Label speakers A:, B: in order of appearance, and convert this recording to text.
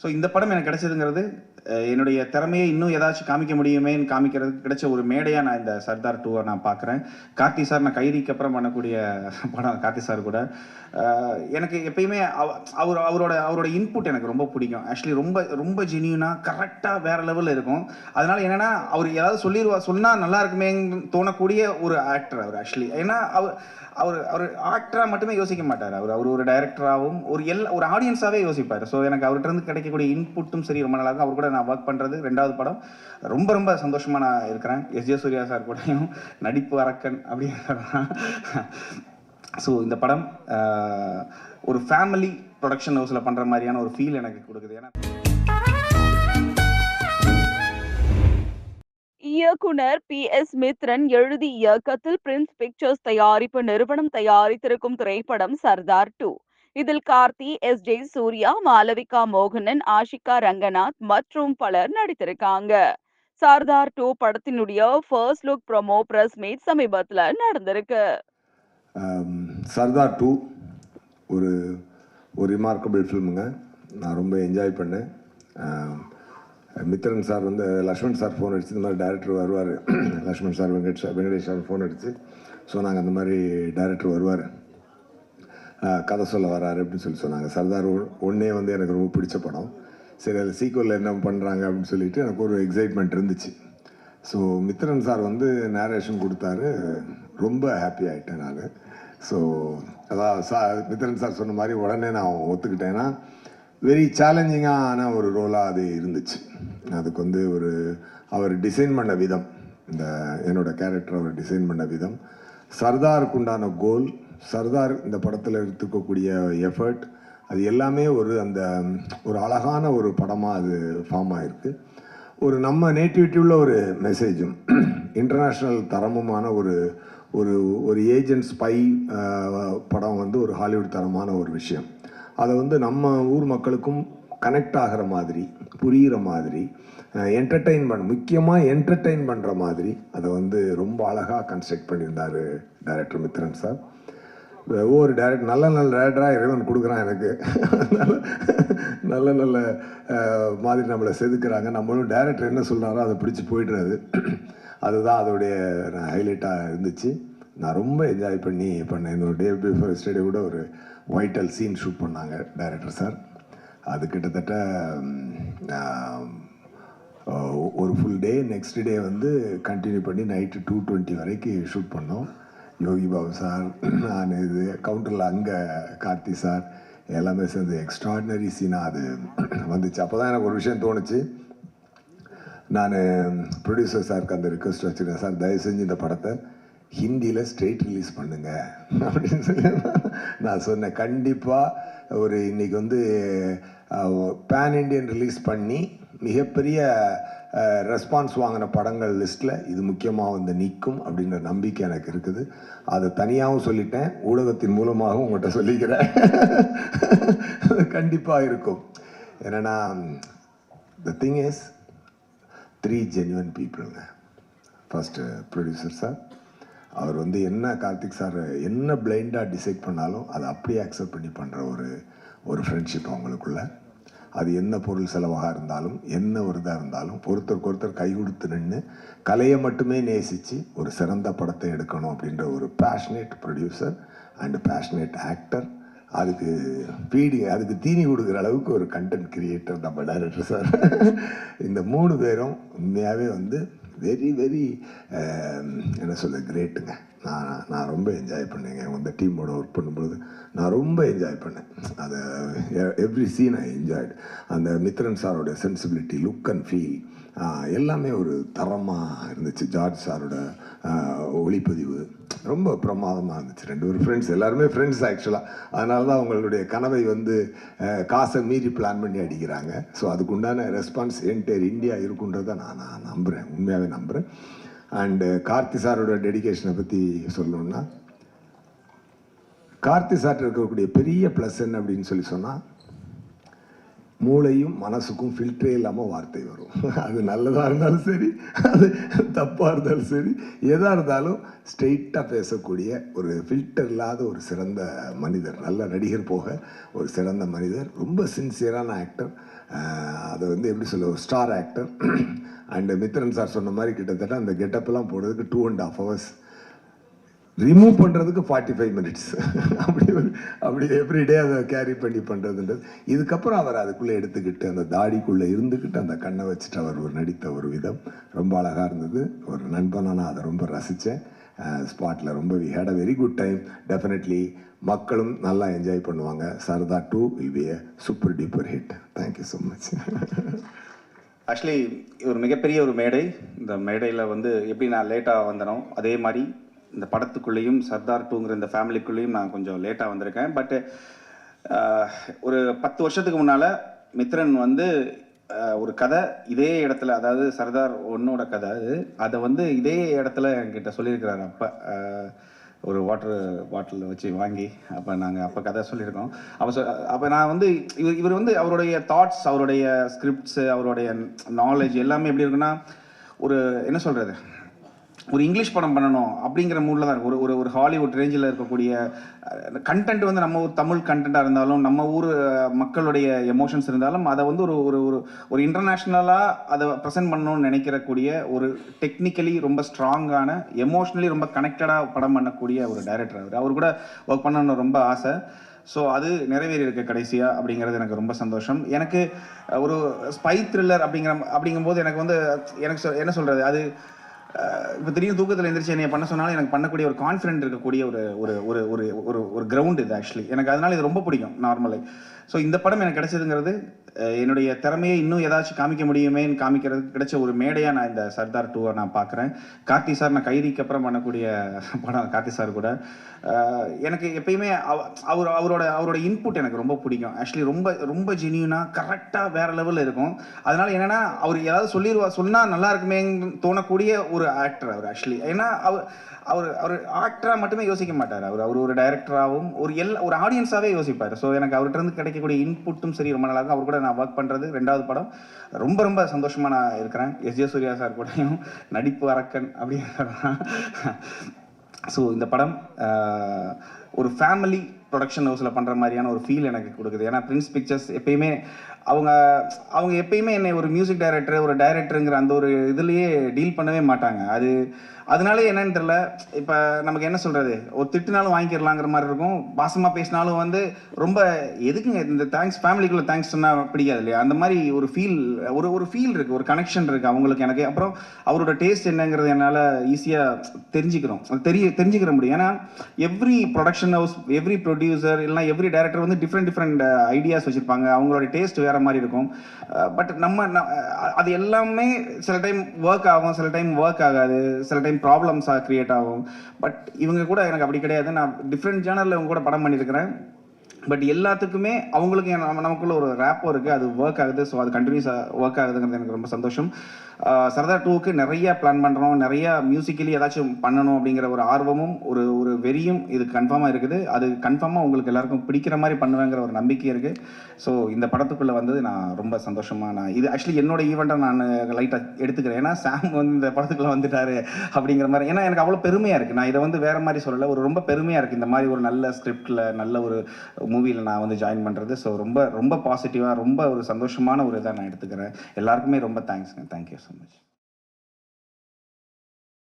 A: So இந்த படம் எனக்கு கிடைச்சதுங்கிறது என்னுடைய திறமையை இன்னும் ஏதாச்சும் காமிக்க முடியுமேன்னு காமிக்கிறதுக்கு கிடைச்ச ஒரு மேடையாக நான் இந்த சர்தார் டூவை நான் பார்க்குறேன். கார்த்தி சார் நான் கைதிக்கு அப்புறம் பண்ணக்கூடிய படம் கார்த்தி சார் கூட. எனக்கு எப்பயுமே அவ- அவர் அவரோட அவரோட இன்புட் எனக்கு ரொம்ப பிடிக்கும். ஆக்சுவலி ரொம்ப ரொம்ப ஜெனியூனாக கரெக்டாக வேற லெவலில் இருக்கும். அதனால என்னென்னா அவர் ஏதாவது சொல்லிடுவா சொன்னால் நல்லா இருக்குமேன்னு தோணக்கூடிய ஒரு ஆக்டர் அவர் ஆக்சுவலி ஏன்னா அவர் அவர் அவர் ஆக்டராக மட்டுமே யோசிக்க மாட்டார். அவர் அவர் ஒரு டைரக்டராகவும் ஒரு எல்லா ஒரு ஆடியன்ஸாகவே யோசிப்பார். ஸோ எனக்கு அவர்கிட்ட இருந்து கிடைக்கக்கூடிய இன்புட்டும் சரி ரொம்ப நல்லா இருக்கும் அவர் கூட நான் ஒர்க் பண்ணுறது ரெண்டாவது படம். ரொம்ப ரொம்ப சந்தோஷமாக நான் இருக்கிறேன். எஸ். ஜே சூர்யா சார் கூடயும். நடிப்பு அரக்கன் அப்படின்னு ஸோ இந்த படம் ஒரு ஃபேமிலி ப்ரொடக்ஷன் ஹவுஸில் பண்ணுற மாதிரியான ஒரு ஃபீல் எனக்கு கொடுக்குது. ஏன்னா
B: இயக்குனர் பி. எஸ். மித்ரன் எழுதி இயக்கத்தில் பிரின்ஸ் பிக்சர்ஸ் தயாரிப்பு நிறுவனம் தயாரித்திருக்கும் திரைப்படம் சர்தார் டூ. இதில் கார்த்தி எஸ். ஜே சூர்யா மாலவிகா மோகனன் ஆஷிகா ரங்கநாத் மற்றும் பலர் நடித்திருக்காங்க. சர்தார் டூ படத்தினுடைய first look promo press meet சமீபத்தில் நடந்திருக்கு.
C: சர்தார் டூ ஒரு ஒரு ரிமார்க்கபிள் ஃபில்முங்க நான் ரொம்ப என்ஜாய் பண்ணேன். மித்ரன் சார் வந்து லக்ஷ்மண் சார் ஃபோன் அடித்து இந்த மாதிரி டேரக்டர் வருவார். Lakshman sir Venkat sir Venkatesh sir phone அடித்து ஸோ நாங்கள் அந்த மாதிரி டேரக்டர் வருவார். கதை சொல்ல வராரு அப்படின்னு சொல்லி சொன்னாங்க. சர்தார் ஒ- வந்து எனக்கு ரொம்ப பிடிச்ச படம். சரி அது சீக்குவலில் என்ன பண்ணுறாங்க அப்படின்னு சொல்லிட்டு எனக்கு ஒரு எக்ஸைட்மெண்ட் இருந்துச்சு. ஸோ மித்ரன் சார் வந்து நேரேஷன் கொடுத்தாரு. ரொம்ப ஹாப்பி ஆகிட்டேன் நான். ஸோ அதான் சா மித்ரன் சார் சொன்ன மாதிரி உடனே நான் ஒத்துக்கிட்டேன்னா வெரி சேலஞ்சிங்கான ஒரு ரோலாக அது இருந்துச்சு. அதுக்கு வந்து ஒரு அவர் டிசைன் பண்ண விதம் இந்த என்னோடய கேரக்டர் அவர் டிசைன் பண்ண விதம். சர்தாருக்கு உண்டான கோல் சர்தார் இந்த படத்தில் எடுத்துக்கக்கூடிய எஃபர்ட் அது எல்லாமே ஒரு அந்த ஒரு அழகான ஒரு படமாக அது ஃபார்ம் ஆகிருக்கு ஒரு நம்ம நேட்டிவிட்டி உள்ள ஒரு மெசேஜும் இன்டர்நேஷ்னல் தரமுமான ஒரு ஒரு ஒரு ஏஜென்ட் ஸ்பை படம் வந்து ஒரு ஹாலிவுட் தரமான ஒரு விஷயம். அதை வந்து நம்ம ஊர் மக்களுக்கும் கனெக்ட் ஆகிற மாதிரி புரிகிற மாதிரி என்டர்டெயின் பண்ண முக்கியமாக என்டர்டெயின் பண்ணுற மாதிரி அதை வந்து ரொம்ப அழகாக கன்ஸ்ட்ரக்ட் பண்ணியிருந்தார் டைரக்டர் மித்ரன் சார். ஒவ்வொரு டேரக்ட் நல்ல நல்ல டேரக்டராக இறைவன் கொடுக்குறான் எனக்கு. நல்ல நல்ல நல்ல மாதிரி நம்மளை செதுக்குறாங்க. நம்மளும் டேரக்டர் என்ன சொல்கிறாரோ அதை பிடிச்சி போயிடுறது. அதுதான் அதோடைய ஹைலைட்டாக இருந்துச்சு. நான் ரொம்ப என்ஜாய் பண்ணி பண்ணேன். இந்த டே பிஃபோர் ஸ்டேடியோ கூட ஒரு வைட்டல் சீன் ஷூட் பண்ணாங்க டேரக்டர் சார் அது கிட்டத்தட்ட ஒரு ஃபுல் டே நெக்ஸ்ட் டே வந்து கண்டினியூ பண்ணி நைட்டு டூ டுவெண்ட்டி வரைக்கும் ஷூட் பண்ணோம். யோகி பாபு சார் நான் இது கவுண்டரில் அங்கே கார்த்தி சார் எல்லாமே சேர்ந்து எக்ஸ்ட்ராடினரி சீனாக அது வந்துச்சு. அப்போ தான் எனக்கு ஒரு விஷயம் தோணுச்சு. நான் ப்ரொடியூசர் சாருக்கு அந்த ரிக்வஸ்ட் வச்சுருக்கேன் சார் தயவு செஞ்சு இந்த படத்தை ஹிந்தியில் ஸ்ட்ரெயிட் ரிலீஸ் பண்ணுங்க. அப்படின்னு சொல்லி நான் சொன்னேன். கண்டிப்பாக ஒரு இன்றைக்கி வந்து பேன் இண்டியன் ரிலீஸ் பண்ணி மிகப்பெரிய ரெஸ்பான்ஸ் வாங்கின படங்கள் லிஸ்ட்டில் இது முக்கியமாக வந்து நிற்கும் அப்படின்ற நம்பிக்கை எனக்கு இருக்குது. அதை தனியாகவும் சொல்லிட்டேன். ஊடகத்தின் மூலமாகவும் உங்கள்கிட்ட சொல்லிக்கிறேன். கண்டிப்பாக இருக்கும். என்னென்னா the thing is three genuine பீப்புளுங்க first producer sir அவர் வந்து என்ன கார்த்திக் சார் என்ன பிளைண்டாக டிசைட் பண்ணாலும் அதை அப்படியே அக்செப்ட் பண்ணி பண்ணுற ஒரு ஒரு ஃப்ரெண்ட்ஷிப் அவங்களுக்குள்ள. அது என்ன பொருள் செலவாக இருந்தாலும் என்ன ஒரு இதாக இருந்தாலும் ஒருத்தருக்கு ஒருத்தர் கை கொடுத்து நின்று கலையை மட்டுமே நேசித்து ஒரு சிறந்த படத்தை எடுக்கணும் அப்படின்ற ஒரு passionate producer and passionate actor அதுக்கு பீடி அதுக்கு தீனி கொடுக்குற அளவுக்கு ஒரு கண்டென்ட் கிரியேட்டர் நம்ம டைரக்டர் சார் இந்த மூணு பேரும் உண்மையாகவே வந்து வெரி வெரி eh, என்ன சொல்ல கிரேட்டுங்க நான் நான் ரொம்ப என்ஜாய் பண்ணேங்க. அந்த டீமோட ஒர்க் பண்ணும்பொழுது நான் ரொம்ப என்ஜாய் பண்ணேன். அதை எவ்ரி சீன் ஐ என்ஜாய்டு அந்த மித்ரன் சாரோட சென்சிபிலிட்டி லுக் அண்ட் ஃபீல் எல்லாமே ஒரு தரமாக இருந்துச்சு. ஜார்ஜ் சாரோட ஒளிப்பதிவு. ரொம்ப பிரமாதமாக இருந்துச்சு. ரெண்டு பேரும் ஃப்ரெண்ட்ஸ் எல்லாருமே ஃப்ரெண்ட்ஸ் ஆக்சுவலாக அதனால தான் அவங்களுடைய கனவை வந்து காசை மீறி பிளான் பண்ணி அடிக்கிறாங்க. ஸோ அதுக்குண்டான ரெஸ்பான்ஸ் என்டையர் இந்தியா இருக்குன்றதை நான் நான் நம்புகிறேன் உண்மையாகவே நம்புகிறேன் அண்டு uh, கார்த்தி சாரோட டெடிகேஷனை பற்றி சொல்லணுன்னா கார்த்தி சார்ட்ட இருக்கக்கூடிய பெரிய ப்ளஸ் என்ன அப்படின்னு சொல்லி சொன்னால் மூளையும் மனசுக்கும் ஃபில்டரே இல்லாமல் வார்த்தை வரும். அது நல்லதாக இருந்தாலும் சரி அது தப்பாக இருந்தாலும் சரி எதாக இருந்தாலும் ஸ்ட்ரெயிட்டாக பேசக்கூடிய ஒரு ஃபில்டர் இல்லாத ஒரு சிறந்த மனிதர் நல்ல நடிகர் போக ஒரு சிறந்த மனிதர் ரொம்ப சின்சியரான ஆக்டர் அதை வந்து எப்படி சொல்ல ஒரு star actor and Mithran sir சொன்ன மாதிரி கிட்டத்தட்ட அந்த கெட்டப்லாம் போடுறதுக்கு two and half hours remove பண்ணுறதுக்கு ஃபார்ட்டி ஃபைவ் மினிட்ஸ் அப்படி அப்படி எவ்ரிடே அதை கேரி பண்ணி பண்ணுறதுன்றது இதுக்கப்புறம் அவர் அதுக்குள்ளே எடுத்துக்கிட்டு அந்த தாடிக்குள்ளே இருந்துக்கிட்டு அந்த கண்ணை வச்சுட்டு அவர் ஒரு நடித்த ஒரு விதம். ரொம்ப அழகாக இருந்தது. ஒரு நண்பனாக நான் அதை ரொம்ப ரசித்தேன் ஸ்பாட்டில் ரொம்ப we had a very good time definitely மக்களும் நல்லா என்ஜாய் பண்ணுவாங்க. Sardar two will be a super duper hit thank you so much
A: actually ஒரு மிகப்பெரிய ஒரு மேடை. இந்த மேடையில் வந்து எப்படி நான் லேட்டாக வந்தனோ அதே மாதிரி இந்த படத்துக்குள்ளேயும் சர்தார் டூங்கிற இந்த ஃபேமிலிக்குள்ளேயும் நான் கொஞ்சம் லேட்டாக வந்திருக்கேன். பட்டு ஒரு பத்து வருஷத்துக்கு முன்னால் மித்ரன் வந்து ஒரு கதை இதே இடத்துல அதாவது சர்தார் ஒன்னோட கதை அது. அதை வந்து இதே இடத்துல என்கிட்ட சொல்லியிருக்கிறாரு அப்போ. ஒரு வாட்டர் பாட்டில் வச்சு வாங்கி அப்போ நாங்கள் அப்போ கதை சொல்லியிருக்கோம். அப்போ சொ அப்போ நான் வந்து இவர் இவர் வந்து அவருடைய தாட்ஸ் அவருடைய ஸ்கிரிப்ட்ஸு அவருடைய நாலேஜ் எல்லாமே எப்படி இருக்குன்னா ஒரு என்ன சொல்கிறது ஒரு இங்கிலீஷ் படம் பண்ணணும் அப்படிங்கிற மூடில் தான் இருக்கும். ஒரு ஒரு ஒரு ஹாலிவுட் ரேஞ்சில் இருக்கக்கூடிய கண்டென்ட் வந்து நம்ம ஊர் தமிழ் கண்டென்ட்டாக இருந்தாலும் நம்ம ஊர் மக்களுடைய எமோஷன்ஸ் இருந்தாலும் அதை வந்து ஒரு ஒரு ஒரு ஒரு இன்டர்நேஷ்னலாக அதை ப்ரெசென்ட் பண்ணணும்னு நினைக்கிறக்கூடிய ஒரு டெக்னிக்கலி ரொம்ப ஸ்ட்ராங்கான எமோஷ்னலி ரொம்ப கனெக்டடாக படம் பண்ணக்கூடிய ஒரு டைரக்டர் அவர். அவர் கூட ஒர்க் பண்ணணும்னு ரொம்ப ஆசை. ஸோ அது நிறைவேறி இருக்கு கடைசியாக அப்படிங்கிறது எனக்கு ரொம்ப சந்தோஷம். எனக்கு ஒரு ஸ்பை த்ரில்லர் அப்படிங்கிற அப்படிங்கும்போது எனக்கு வந்து எனக்கு என்ன சொல்கிறது அது இப்போ திடீர்னு தூக்கத்தில் எந்திரிச்சு என்னை பண்ண சொன்னாலும் எனக்கு பண்ணக்கூடிய ஒரு கான்ஃபிடென்ட் இருக்கக்கூடிய ஒரு ஒரு ஒரு ஒரு ஒரு ஒரு கிரவுண்ட் இது ஆக்சுவலி எனக்கு அதனால இது ரொம்ப பிடிக்கும் நார்மலி ஸோ இந்த படம் எனக்கு கிடைச்சதுங்கிறது என்னுடைய திறமையை இன்னும் ஏதாச்சும் காமிக்க முடியுமேன்னு காமிக்கிறது கிடைச்ச ஒரு மேடையாக நான் இந்த சர்தார் டூவை நான் பார்க்குறேன். கார்த்தி சார் நான் கைதிக்கு அப்புறம் பண்ணக்கூடிய படம் கார்த்தி சார் கூட. எனக்கு எப்பயுமே அவ- அவர் அவரோட அவரோட இன்புட் எனக்கு ரொம்ப பிடிக்கும். ஆக்சுவலி ரொம்ப ரொம்ப ஜெனியூனாக கரெக்டாக வேற லெவலில் இருக்கும். அதனால என்னன்னா அவர் ஏதாவது சொல்லிடுவா சொன்னால் நல்லா இருக்குமேன்னு தோணக்கூடிய ஒரு ஒரு ஆக்டர் அவர் ஆக்சுவலி ஏன்னா அவர் அவர் அவர் ஆக்டராக மட்டுமே யோசிக்க மாட்டார் அவர். அவர் ஒரு டைரக்டராகவும் ஒரு எல்லா ஒரு ஆடியன்ஸாகவே யோசிப்பார். ஸோ எனக்கு அவர்கிட்ட இருந்து கிடைக்கக்கூடிய இன்புட்டும் சரி ரொம்ப நல்லா இருக்கும். அவர் கூட நான் ஒர்க் பண்ணுறது ரெண்டாவது படம். ரொம்ப ரொம்ப சந்தோஷமாக நான் இருக்கிறேன். எஸ். ஜே. சூர்யா சார் கூடயும் நடிப்பு அரக்கன் அப்படிங்கிறதான் ஸோ இந்த படம் ஒரு ஃபேமிலி ப்ரொடக்ஷன் ஹவுஸில் பண்ணுற மாதிரியான ஒரு ஃபீல் எனக்கு கொடுக்குது. ஏன்னா பிரின்ஸ் பிக்சர்ஸ் எப்பயுமே அவங்க அவங்க எப்பயுமே என்னை ஒரு மியூசிக் டைரக்டர் ஒரு டைரக்டருங்கிற அந்த ஒரு இதுலேயே டீல் பண்ணவே மாட்டாங்க. அது அதனால என்னன்னு தெரியல. இப்போ நமக்கு என்ன சொல்கிறது ஒரு திட்டுனாலும் வாங்கிக்கிறலாங்கிற மாதிரி இருக்கும். பாசமாக பேசினாலும் வந்து ரொம்ப எதுக்குங்க இந்த தேங்க்ஸ் ஃபேமிலிக்குள்ள தேங்க்ஸ் சொன்னால் பிடிக்காது இல்லையா? அந்த மாதிரி ஒரு ஃபீல் ஒரு ஒரு ஃபீல் இருக்குது ஒரு கனெக்ஷன் இருக்குது அவங்களுக்கு எனக்கு. அப்புறம் அவரோட டேஸ்ட் என்னங்கிறது என்னால் ஈஸியாக தெரிஞ்சுக்கிறோம். தெரிய தெரிஞ்சுக்கிற முடியும். ஏன்னா every production house every producer இல்லைனா எவ்ரி டேரக்டர் வந்து டிஃப்ரெண்ட் டிஃப்ரெண்ட் ஐடியாஸ் வச்சுருப்பாங்க. அவங்களோட டேஸ்ட் வேற மாதிரி இருக்கும். பட் நம்ம அது எல்லாமே சில டைம் ஒர்க் ஆகும். சில டைம் ஒர்க் ஆகாது. சில டைம் ப்ராப்ளம்ஸாக க்ரியேட் ஆகும். பட் இவங்க கூட எனக்கு அப்படி கிடையாது. நான் டிஃப்ரெண்ட் ஜேனரில் இவங்க கூட படம் பண்ணியிருக்கிறேன் பட் எல்லாத்துக்குமே அவங்களுக்கு நமக்குள்ள ஒரு ரேப்போ இருக்குது அது ஒர்க் ஆகுது. ஸோ அது கண்டினியூஸாக ஒர்க் ஆகுதுங்கிறது எனக்கு ரொம்ப சந்தோஷம். சரதா டூவுக்கு நிறைய பிளான் பண்ணுறோம் நிறைய மியூசிக்கலி ஏதாச்சும் பண்ணணும் அப்படிங்கிற ஒரு ஆர்வமும் ஒரு ஒரு வெறியும் இது கன்ஃபார்மாக இருக்குது. அது கன்ஃபார்மாக உங்களுக்கு எல்லாருக்கும் பிடிக்கிற மாதிரி பண்ணுவேங்கிற ஒரு நம்பிக்கை இருக்குது ஸோ இந்த படத்துக்குள்ளே வந்தது நான் ரொம்ப சந்தோஷமாக நான் இது ஆக்சுவலி என்னோட ஈவெண்ட்டை நான் லைட்டாக எடுத்துக்கிறேன். ஏன்னா சாம் வந்து இந்த படத்துக்குள்ளே வந்துட்டாரு அப்படிங்கிற மாதிரி. ஏன்னா எனக்கு அவ்வளோ பெருமையாக இருக்குது நான் இதை வந்து வேறு மாதிரி சொல்லலை. ஒரு ரொம்ப பெருமையாக இருக்குது இந்த மாதிரி ஒரு நல்ல ஸ்கிரிப்டில் நல்ல ஒரு மூவியில் நான் வந்து ஜாயின் பண்ணுறது ஸோ ரொம்ப ரொம்ப பாசிட்டிவாக ரொம்ப ஒரு சந்தோஷமான ஒரு இதாக நான் எடுத்துக்கிறேன். எல்லாருக்குமே ரொம்ப தேங்க்ஸ்ங்க தேங்க்யூ Allah'a ısmarladık.